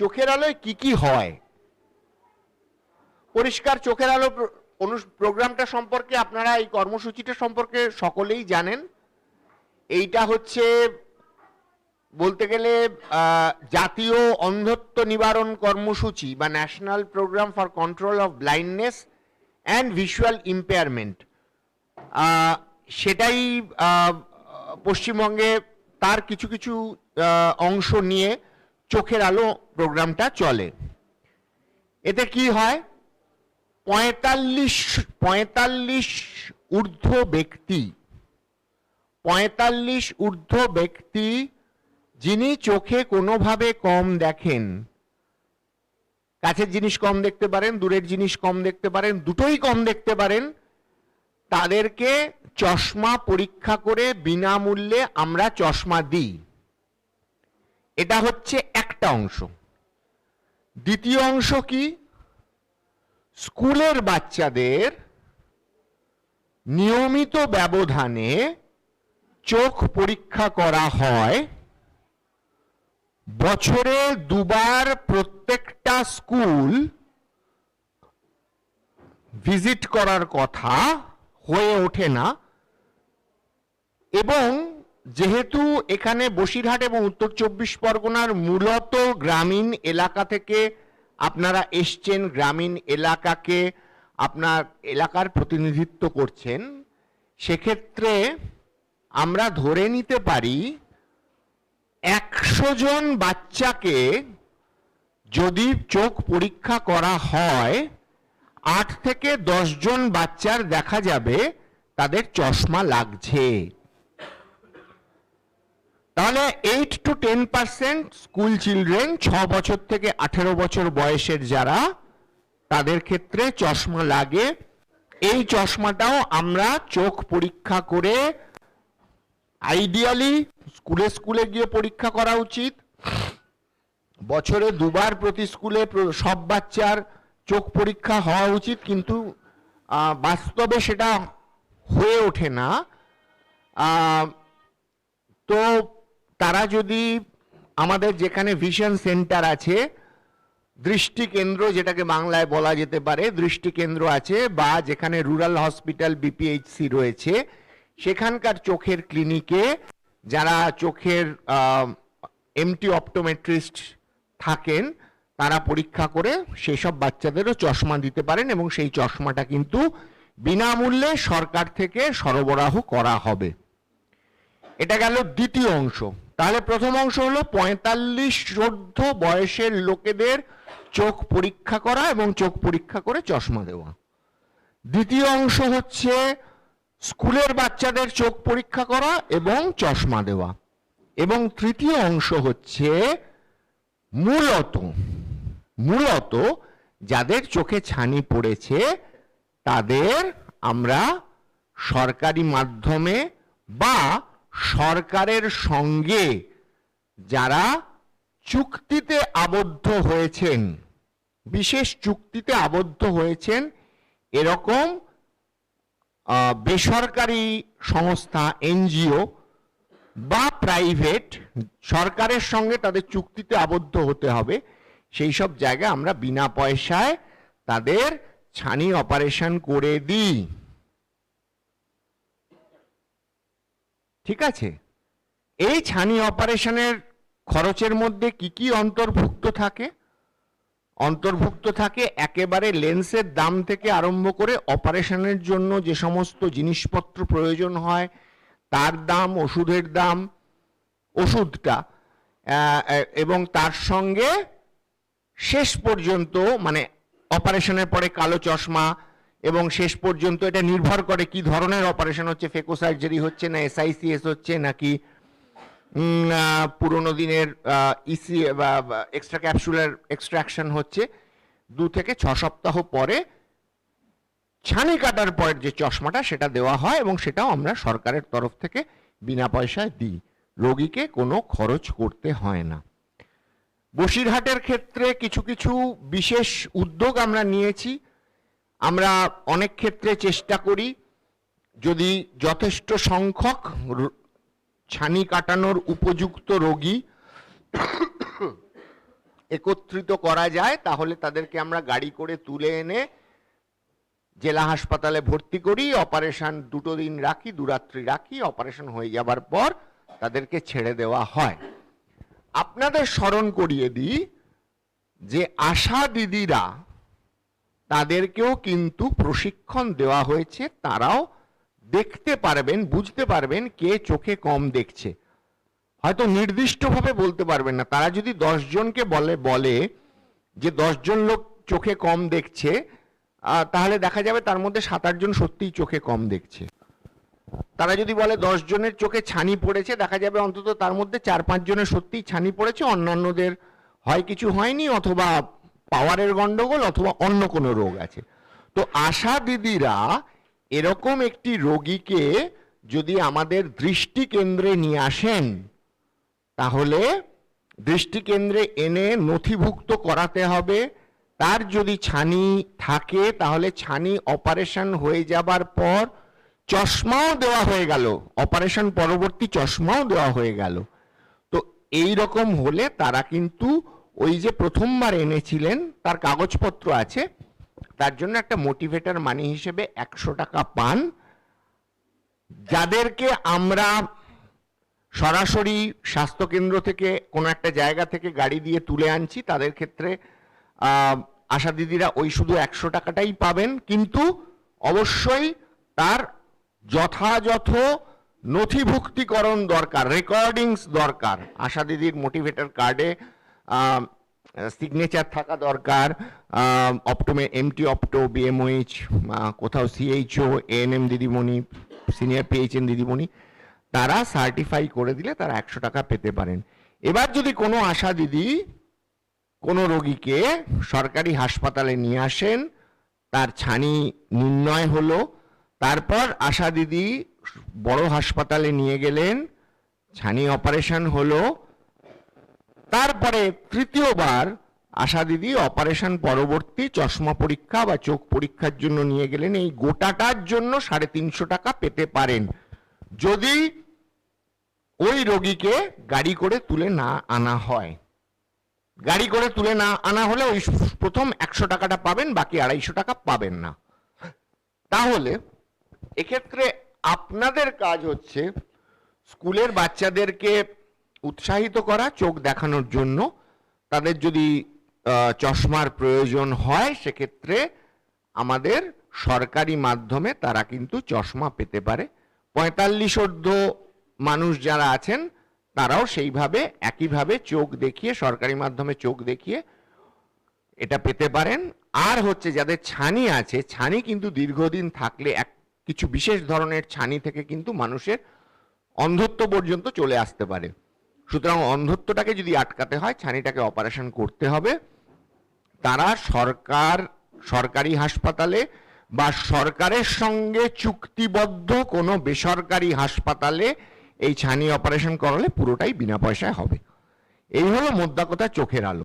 চোখের আলোয় কি কি হয়? পরিষ্কার চোখের আলো প্রোগ্রামটা সম্পর্কে আপনারা এই কর্মসূচিটা সম্পর্কে সকলেই জানেন। এইটা হচ্ছে বলতে গেলে জাতীয় অন্ধত্ব নিবারণ কর্মসূচি বা national programme for control of blindness and visual impairment সেটাই পশ্চিমবঙ্গে তার কিছু কিছু অংশ নিয়ে চোখের আলো প্রোগ্রামটা চলে। এতে কি হয়? পঁয়তাল্লিশ পঁয়তাল্লিশ ঊর্ধ্ব ব্যক্তি, পঁয়তাল্লিশ ঊর্ধ্ব ব্যক্তি যিনি চোখে কোনোভাবে কম দেখেন। কাছের জিনিস কম দেখতে পারেন, দূরের জিনিস কম দেখতে পারেন, দুটোই কম দেখতে পারেন। তাদেরকে চশমা পরীক্ষা করে বিনামূল্যে আমরা চশমা দিই। এটা হচ্ছে একটা অংশ। দ্বিতীয় অংশ কি? স্কুলের বাচ্চাদের নিয়মিত ব্যবধানে চোখ পরীক্ষা করা হয়। বছরে দুবার প্রত্যেকটা স্কুল ভিজিট করার কথা হয়ে ওঠে না। এবং যেহেতু এখানে বসিরহাট এবং উত্তর চব্বিশ পরগনার মূলত গ্রামীণ এলাকা থেকে আপনারা এসছেন, গ্রামীণ এলাকাকে আপনার এলাকার প্রতিনিধিত্ব করছেন, সেক্ষেত্রে আমরা ধরে নিতে পারি একশো জন বাচ্চাকে যদি চোখ পরীক্ষা করা হয়, আট থেকে দশ জন বাচ্চার দেখা যাবে তাদের চশমা লাগছে। তাহলে eight to ten percent school children ছ বছর থেকে আঠেরো বছর বয়সের যারা, তাদের ক্ষেত্রে চশমা লাগে। এই চশমাটাও আমরা চোখ পরীক্ষা করে আইডিয়ালি স্কুলে স্কুলে গিয়ে পরীক্ষা করা উচিত। বছরে দুবার প্রতি স্কুলে সব বাচ্চার চোখ পরীক্ষা হওয়া উচিত, কিন্তু বাস্তবে সেটা হয়ে ওঠে না। তো তারা যদি আমাদের যেখানে ভিশন সেন্টার আছে দৃষ্টি কেন্দ্র যেটাকে বাংলায় বলা যেতে পারে দৃষ্টি কেন্দ্র আছে বা যেখানে রুরাল হসপিটাল বিপিএইচসি রয়েছে, সেখানকার চোখের ক্লিনিকে যারা চোখের এমটি অপটোমেট্রিস্ট থাকেন, তারা পরীক্ষা করে সেসব বাচ্চাদেরও চশমা দিতে পারেন এবং সেই চশমাটা কিন্তু বিনামূল্যে সরকার থেকে সরবরাহ করা হবে। এটা গেল দ্বিতীয় অংশ। তাহলে প্রথম অংশ হলো পঁয়তাল্লিশ চোদ্দ বয়সের লোকেদের চোখ পরীক্ষা করা এবং চোখ পরীক্ষা করে চশমা দেওয়া। দ্বিতীয় অংশ হচ্ছে স্কুলের বাচ্চাদের চোখ পরীক্ষা করা এবং চশমা দেওয়া। এবং তৃতীয় অংশ হচ্ছে মূলত মূলত যাদের চোখে ছানি পড়েছে, তাদের আমরা সরকারি মাধ্যমে বা সরকারের সঙ্গে যারা চুক্তিতে আবদ্ধ হয়েছেন, বিশেষ চুক্তিতে আবদ্ধ হয়েছেন, এরকম বেসরকারি সংস্থা, এনজিও বা প্রাইভেট সরকারের সঙ্গে তাদের চুক্তিতে আবদ্ধ হতে হবে। সেই সব জায়গায় আমরা বিনা পয়সায় তাদের ছানি অপারেশন করে দিই। ঠিক আছে? এই ছানি অপারেশনের খরচের মধ্যে কি কি অন্তর্ভুক্ত থাকে? অন্তর্ভুক্ত থাকে একেবারে লেন্সের দাম থেকে আরম্ভ করে অপারেশনের জন্য যে সমস্ত জিনিসপত্র প্রয়োজন হয়, তার দাম, ওষুধের দাম, ওষুধটা এবং তার সঙ্গে শেষ পর্যন্ত মানে অপারেশনের পরে কালো চশমা এবং শেষ পর্যন্ত এটা নির্ভর করে কি ধরনের অপারেশন হচ্ছে ফেকো সার্জারি হচ্ছে না এসআইসিএস হচ্ছে নাকি পুরোনো দিনের ইসি বা এক্সট্রা ক্যাপসুলার এক্সট্রাকশন হচ্ছে। দু থেকে ছ সপ্তাহ পরে ছানি কাটার পরের যে চশমাটা সেটা দেওয়া হয় এবং সেটাও আমরা সরকারের তরফ থেকে বিনা পয়সায় দিই। রোগীকে কোনো খরচ করতে হয় না। বসিরহাটের ক্ষেত্রে কিছু কিছু বিশেষ উদ্যোগ আমরা নিয়েছি। আমরা অনেক ক্ষেত্রে চেষ্টা করি যদি যথেষ্ট সংখ্যক ছানি কাটানোর উপযুক্ত রোগী একত্রিত করা যায়, তাহলে তাদেরকে আমরা গাড়ি করে তুলে এনে জেলা হাসপাতালে ভর্তি করি, অপারেশন দুটো দিন রাখি দুরাত্রি রাখি, অপারেশন হয়ে যাবার পর তাদেরকে ছেড়ে দেওয়া হয়। আপনাদের স্মরণ করিয়ে দিই যে আশা দিদিরা তাদেরকেও কিন্তু প্রশিক্ষণ দেওয়া হয়েছে, তারাও দেখতে পারবেন, বুঝতে পারবেন কে চোখে কম দেখছে। হয়তো নির্দিষ্টভাবে বলতে পারবেন না, তারা যদি জনকে বলে বলে যে জন লোক চোখে কম দেখছে তাহলে দেখা যাবে তার মধ্যে সাত আটজন সত্যিই চোখে কম দেখছে। তারা যদি বলে জনের চোখে ছানি পড়েছে, দেখা যাবে অন্তত তার মধ্যে চার পাঁচ জনের সত্যিই ছানি পড়েছে, অন্যান্যদের হয় কিছু হয়নি অথবা পাওয়ারের গন্ডগোল অথবা অন্য কোনো রোগ আছে। তো আশা দিদিরা এরকম একটি রোগীকে যদি আমাদের দৃষ্টি কেন্দ্রে নিয়ে আসেন, তাহলে দৃষ্টি কেন্দ্রে এনে নথিভুক্ত করাতে হবে। তার যদি ছানি থাকে, তাহলে ছানি অপারেশন হয়ে যাবার পর চশমাও দেওয়া হয়ে গেল। অপারেশন পরবর্তী চশমাও দেওয়া হয়ে গেল। তো এই রকম হলে তারা কিন্তু ওই যে প্রথমবার এনেছিলেন, তার কাগজপত্র আছে, তার জন্য একটা মোটিভেটার মানি হিসেবে একশো টাকা পান। যাদেরকে আমরা সরাসরি স্বাস্থ্যকেন্দ্র থেকে কোনো একটা জায়গা থেকে গাড়ি দিয়ে তুলে আনছি, তাদের ক্ষেত্রে আশা দিদিরা ওই শুধু একশো টাকাটাই পাবেন। কিন্তু অবশ্যই তার যথাযথ নথিভুক্তিকরণ দরকার রেকর্ডিংস দরকার। আশা দিদির মোটিভেটার কার্ডে সিগনেচার থাকা দরকার অপটোমে এমটি অপটো বিএমওএইচ কোথাও সিএইচও এএনএম দিদিমণি সিনিয়র পিএইচএন দিদিমণি, তারা সার্টিফাই করে দিলে তারা একশো টাকা পেতে পারেন। এবার যদি কোনো আশা দিদি, কোনো রোগীকে সরকারি হাসপাতালে নিয়ে আসেন, তার ছানি নির্ণয় হলো, তারপর আশা দিদি বড় হাসপাতালে নিয়ে গেলেন, ছানি অপারেশন হলো তারপরে তৃতীয়বার আশা দিদি অপারেশন পরবর্তী চশমা পরীক্ষা বা চোখ পরীক্ষার জন্য নিয়ে গেলেন। এই গোটাটার জন্য সাড়ে তিনশো টাকা পেতে পারেন। যদি ওই রোগীকে গাড়ি করে তুলে না আনা হয়। গাড়ি করে তুলে না আনা হলে ওই প্রথম একশো টাকাটা পাবেন, বাকি আড়াইশো টাকা পাবেন না। তাহলে এক্ষেত্রে আপনাদের কাজ হচ্ছে, স্কুলের বাচ্চাদেরকে উৎসাহিত করা, চোখ দেখানোর জন্য। তাদের যদি চশমার প্রয়োজন হয়, সেক্ষেত্রে আমাদের সরকারি মাধ্যমে তারা কিন্তু চশমা পেতে পারে। পঁয়তাল্লিশ ঊর্ধ্ব মানুষ যারা আছেন, তারাও সেইভাবে, একইভাবে চোখ দেখিয়ে, সরকারি মাধ্যমে চোখ দেখিয়ে এটা পেতে পারেন। আর হচ্ছে যাদের ছানি আছে, ছানি কিন্তু দীর্ঘদিন থাকলে এক, কিছু বিশেষ ধরনের ছানি থেকে কিন্তু মানুষের অন্ধত্ব পর্যন্ত চলে আসতে পারে। সুতরাং অন্ধত্বটাকে যদি আটকাতে হয়, ছানিটাকে অপারেশন করতে হবে। তারা সরকার, সরকারি হাসপাতালে বা সরকারের সঙ্গে চুক্তিবদ্ধ কোনো বেসরকারি হাসপাতালে এই ছানি অপারেশন করালে পুরোটাই বিনা পয়সায় হবে। এই হলো মোদ্দা কথা চোখের আলো।